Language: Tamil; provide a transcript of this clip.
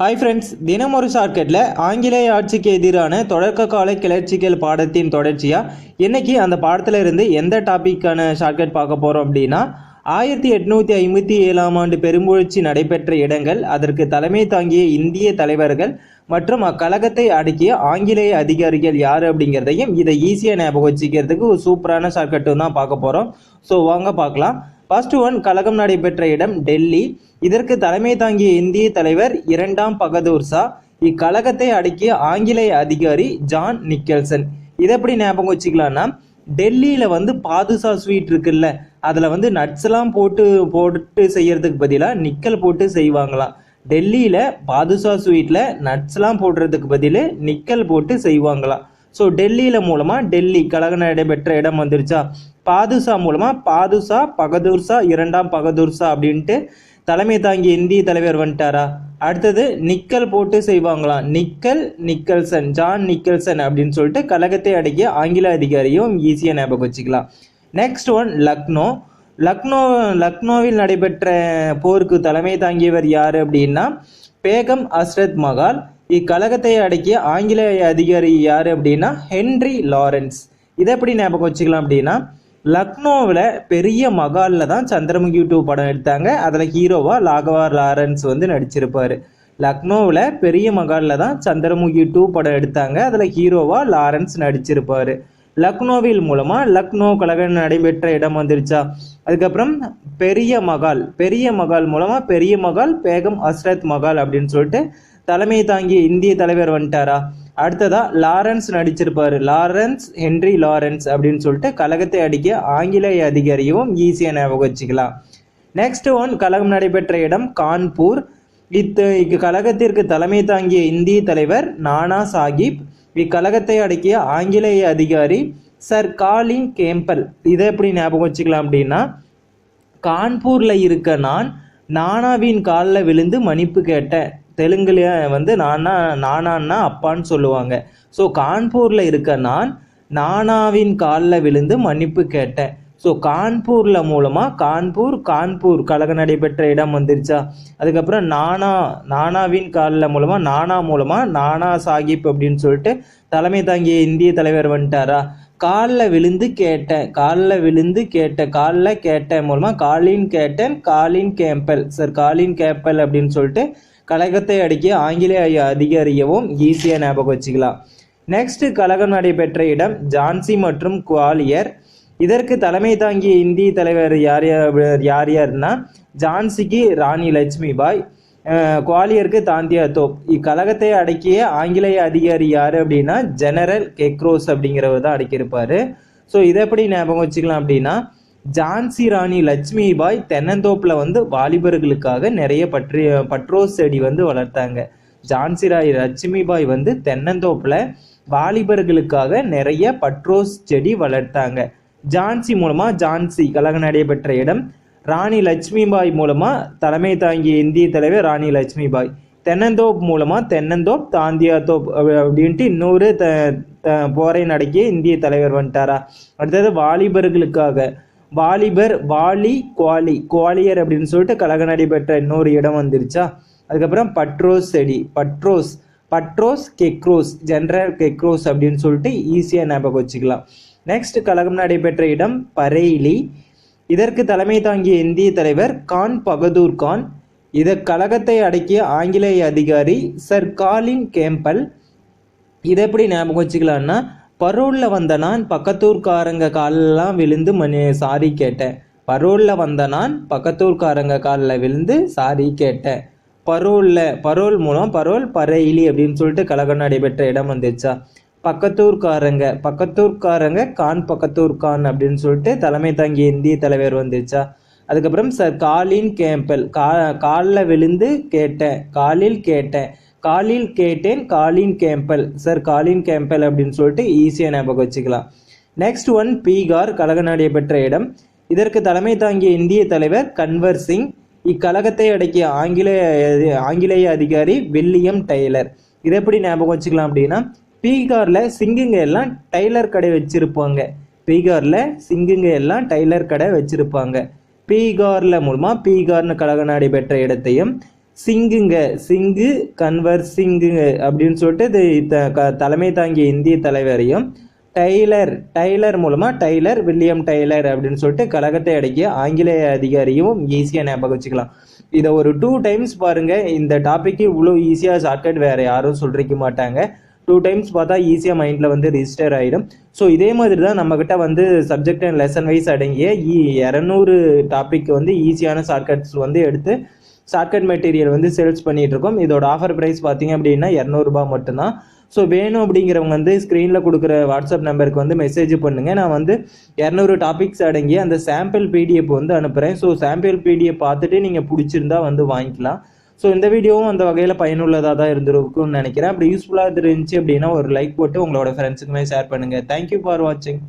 ஹாய் ஃப்ரெண்ட்ஸ் தினம் ஒரு ஷார்ட்கட்டில் ஆங்கிலேய ஆட்சிக்கு எதிரான தொடக்க கால கிளர்ச்சிகள் பாடத்தின் தொடர்ச்சியாக இன்றைக்கி அந்த பாடத்தில் இருந்து எந்த டாப்பிக்கான ஷார்ட்கட் பார்க்க போகிறோம் அப்படின்னா ஆயிரத்தி எட்நூற்றி ஐம்பத்தி ஏழாம் ஆண்டு பெரும்புழற்சி நடைபெற்ற இடங்கள் அதற்கு தலைமை தாங்கிய இந்திய தலைவர்கள் மற்றும் அக்கழகத்தை அடக்கிய ஆங்கிலேய அதிகாரிகள் யார் அப்படிங்கிறதையும் இதை ஈஸியாக ஞாபகம் வச்சுக்கிறதுக்கு ஒரு சூப்பரான ஷார்ட்கட்டும் தான் பார்க்க போகிறோம் ஸோ வாங்க பார்க்கலாம். ஃபர்ஸ்ட் ஒன் கழகம் நடைபெற்ற இடம் டெல்லி. இதற்கு தலைமை தாங்கிய இந்திய தலைவர் இரண்டாம் பகதூர் ஷா. இக்கழகத்தை அடக்கிய ஆங்கிலேய அதிகாரி ஜான் நிக்கல்சன். இதை எப்படி ஞாபகம் வச்சுக்கலாம்னா டெல்லியில வந்து பாதுஷா ஸ்வீட் இருக்குல்ல அதுல வந்து நட்ஸ் எல்லாம் போட்டு போட்டு செய்யறதுக்கு பதிலாக நிக்கல் போட்டு செய்வாங்களாம். டெல்லியில பாதுஷா ஸ்வீட்ல நட்ஸ் எல்லாம் போடுறதுக்கு பதில் நிக்கல் போட்டு செய்வாங்களாம். ஸோ டெல்லியில் மூலமாக டெல்லி கழகம் நடைபெற்ற இடம் வந்துருச்சா? பாதுஷா மூலமாக பாதுஷா பகதூர்ஷா இரண்டாம் பகதூர்ஷா அப்படின்ட்டு தலைமை தாங்கிய இந்திய தலைவர் வந்துட்டாரா? அடுத்தது நிக்கல் போட்டு செய்வாங்களாம் நிக்கல் நிக்கல்சன் ஜான் நிக்கல்சன் அப்படின்னு சொல்லிட்டு கழகத்தை அடக்கிய ஆங்கில அதிகாரியும் ஈஸியாக ஞாபகம் வச்சுக்கலாம். Next one Lucknow. லக்னோ லக்னோவில் நடைபெற்ற போருக்கு தலைமை தாங்கியவர் யார் அப்படின்னா பேகம் அஸ்ரத் மகால். இக்கழகத்தை அடக்கிய ஆங்கிலேய அதிகாரி யார் அப்படின்னா ஹென்றி லாரன்ஸ். இதை எப்படி ஞாபகம் வச்சுக்கலாம் அப்படின்னா லக்னோவில் பெரிய மகாலில் தான் சந்திரமுகி டூ படம் எடுத்தாங்க. அதில் ஹீரோவாக லாகவா லாரன்ஸ் வந்து நடிச்சிருப்பார். லக்னோவில் பெரிய மகாலில் தான் சந்திரமுகி டூ படம் எடுத்தாங்க. அதில் ஹீரோவாக லாரன்ஸ் நடிச்சிருப்பார். லக்னோவில் மூலமாக லக்னோ கழகம் நடைபெற்ற இடம் வந்துருச்சா? அதுக்கப்புறம் பெரிய மகால் பெரிய மகால் மூலமாக பெரிய மகால் பேகம் அஸ்ரத் மகால் அப்படின்னு சொல்லிட்டு தலைமை தாங்கிய இந்திய தலைவர் வந்துட்டாரா? அடுத்ததா லாரன்ஸ் நடிச்சிருப்பாரு. லாரன்ஸ் ஹென்றி லாரன்ஸ் அப்படின்னு சொல்லிட்டு கழகத்தை அடிக்க ஆங்கிலேய அதிகாரியும் ஈஸியாக ஞாபகம் வச்சுக்கலாம். நெக்ஸ்ட் ஒன் கழகம் நடைபெற்ற இடம் கான்பூர். இத்து இக்கழகத்திற்கு தலைமை தாங்கிய இந்திய தலைவர் நானா சாஹிப். இக்கழகத்தை அடக்கிய ஆங்கிலேய அதிகாரி சர் காலின் கேம்பல். இதை எப்படி ஞாபகம் வச்சுக்கலாம் அப்படின்னா கான்பூர்ல இருக்க நான் நானாவின் காலில் விழுந்து மன்னிப்பு கேட்டேன். தெலுங்குல வந்து நானா நானான்னா அப்பான்னு சொல்லுவாங்க. ஸோ கான்பூரில் இருக்க நான் நானாவின் காலில் விழுந்து மன்னிப்பு கேட்டேன். ஸோ கான்பூரில் மூலமாக கான்பூர் கான்பூர் கழகம் நடைபெற்ற இடம் வந்துருச்சா? அதுக்கப்புறம் நானா நானாவின் காலில் மூலமாக நானா மூலமாக நானா சாஹிப் அப்படின்னு சொல்லிட்டு தலைமை தாங்கிய இந்திய தலைவர் வந்துட்டாரா? காலில் விழுந்து கேட்டேன் காலில் விழுந்து கேட்டேன் காலில் கேட்டேன் மூலமாக காலின் கேட்டேன் Colin Campbell sir Colin Campbell அப்படின்னு சொல்லிட்டு கழகத்தை அடக்கிய ஆங்கிலேய அதிகாரியவும் ஈஸியாக ஞாபகம் வச்சுக்கலாம். நெக்ஸ்ட் கழகம் நடைபெற்ற இடம் ஜான்சி மற்றும் குவாலியர். இதற்கு தலைமை தாங்கிய இந்திய தலைவர் யார் யார் யார் யாருன்னா ஜான்சிக்கு ராணி லட்சுமி பாய் குவாலியருக்கு தாந்தியா தோப். இக்கழகத்தை அடக்கிய ஆங்கிலேய அதிகாரி யார் அப்படின்னா ஜெனரல் கெக்ரோஸ் அப்படிங்கிறவர் தான் அடக்கியிருப்பார். ஸோ இதை எப்படி ஞாபகம் வச்சுக்கலாம் அப்படின்னா ஜான்சி ராணி லட்சுமிபாய் தென்னந்தோப்பில் வந்து வாலிபர்களுக்காக நிறைய பற்றி பட்ரோஸ் செடி வந்து வளர்த்தாங்க. ஜான்சி ராய் லட்சுமிபாய் வந்து தென்னந்தோப்பில் வாலிபர்களுக்காக நிறைய பட்ரோஸ் செடி வளர்த்தாங்க. ஜான்சி மூலமாக ஜான்சி கழகம் நடைபெற்ற இடம். ராணி லட்சுமிபாய் மூலமாக தலைமை தாங்கிய இந்திய தலைவர் ராணி லட்சுமிபாய். தென்னந்தோப் மூலமாக தென்னந்தோப் தாந்தியா தோப் அப்படின்ட்டு இன்னொரு த த- போரை நடக்கிய இந்திய தலைவர் வந்துட்டாரா. அடுத்தது வாலிபர்களுக்காக. வாலிபர் வாலி குவாலி. குவாலியர் அப்படின்னு சொல்லிட்டு கழக நடைபெற்ற இன்னொரு இடம் வந்துருச்சா? அதுக்கப்புறம் பட்ரோஸ் செடி பட்ரோஸ் பட்ரோஸ் கெக்ரோஸ் ஜென்ரல் கெக்ரோஸ் அப்படின்னு சொல்லிட்டு ஈஸியாக ஞாபகம் வச்சுக்கலாம். நெக்ஸ்ட் கழகம் நடைபெற்ற இடம் பரேலி. இதற்கு தலைமை தாங்கிய இந்திய தலைவர் கான் பகதூர் கான். இத கழகத்தை அடக்கிய ஆங்கிலேய அதிகாரி சர் காலின் கேம்பல். இதை எப்படி ஞாபகம் வச்சுக்கலாம்னா பரோலில் வந்த நான் பக்கத்தூர்காரங்க காலெல்லாம் விழுந்து மணி சாரி கேட்டேன். பரோலில் வந்த நான் பக்கத்தூர்காரங்க காலில் விழுந்து சாரி கேட்டேன். பரோலில் பரோல் மூலம் பரோல் பறையிலி அப்படின்னு சொல்லிட்டு கழகம் நடைபெற்ற இடம் வந்துச்சா? பக்கத்தூர்காரங்க பக்கத்தூர்காரங்க கான் பக்கத்தூர் கான் அப்படின்னு சொல்லிட்டு தலைமை தாங்கி இந்திய தலைவர் வந்துச்சா? அதுக்கப்புறம் சார் காலின் கேம்பல் கா காலில் விழுந்து கேட்டேன் காலில் கேட்டேன். காலில் கேட்டேன் Colin Campbell. Sir Colin Campbell அப்படின்னு சொல்லிட்டு ஈஸியாக ஞாபகம் வச்சுக்கலாம். நெக்ஸ்ட் ஒன் பீகார் கழக நடைபெற்ற இடம். இதற்கு தலைமை தாங்கிய இந்திய தலைவர் கன்வர் சிங். இக்கழகத்தை அடக்கிய ஆங்கிலேய ஆங்கிலேய அதிகாரி வில்லியம் டெய்லர். இதை எப்படி ஞாபகம் வச்சுக்கலாம் அப்படின்னா பீகாரில் சிங்குங்க எல்லாம் டைலர் கடை வச்சுருப்பாங்க. பீகாரில் சிங்குங்க எல்லாம் டைலர் கடை வச்சுருப்பாங்க. பீகாரில் மூலமாக பீகார்னு கழக நடைபெற்ற இடத்தையும் சிங்குங்க. சிங்கு கன்வர் சிங்குங்க அப்படின்னு சொல்லிட்டு இது த- க- தலைமை தாங்கிய இந்திய தலைவரையும் டைலர் டைலர் மூலமாக டைலர் வில்லியம் டைலர் அப்படின்னு சொல்லிட்டு கழகத்தை அடக்கிய ஆங்கிலேய அதிகாரியும் ஈஸியாக ஞாபகம் வச்சுக்கலாம். இதை ஒரு டூ டைம்ஸ் பாருங்கள் இந்த டாப்பிக்கு இவ்வளோ ஈஸியாக ஷார்ட்கட் வேறு யாரும் சொல்லிருக்க மாட்டாங்க. டூ டைம்ஸ் பார்த்தா ஈஸியாக மைண்டில் வந்து ரிஜிஸ்டர் ஆகிடும் ஸோ இதே மாதிரி தான் நம்மக்கிட்ட வந்து சப்ஜெக்ட் அண்ட் லெசன் வைஸ் அடங்கிய இரநூறு டாபிக் வந்து ஈஸியான ஷார்ட்கட்ஸ் வந்து எடுத்து ஷார்ட்கட் மெட்டீரியல் வந்து சேல்ஸ் பண்ணிகிட்ருக்கோம் இதோட ஆஃபர் ப்ரைஸ் பார்த்தீங்க அப்படின்னா இரநூறுபா மட்டும்தான். ஸோ வேணும் அப்படிங்கிறவங்க வந்து ஸ்க்ரீனில் கொடுக்குற வாட்ஸ்அப் நம்பருக்கு வந்து மெசேஜ் பண்ணுங்கள் நான் வந்து இரநூறு டாபிக்ஸ் அடங்கி அந்த சாம்பிள் பிடிஎஃப் வந்து அனுப்புகிறேன் ஸோ சாம்பிள் பிடிஎஃப் பார்த்துட்டு நீங்கள் பிடிச்சிருந்தா வந்து வாங்கிக்கலாம். ஸோ இந்த வீடியோவும் அந்த வகையில் பயனுள்ளதாக தான் இருந்திருக்கும்னு நினைக்கிறேன். அப்படி யூஸ்ஃபுல்லாக இருந்துச்சு அப்படின்னா ஒரு லைக் போட்டு உங்களோட ஃப்ரெண்ட்ஸுக்குமே ஷேர் பண்ணுங்கள் தேங்க்யூ ஃபார் வாட்சிங்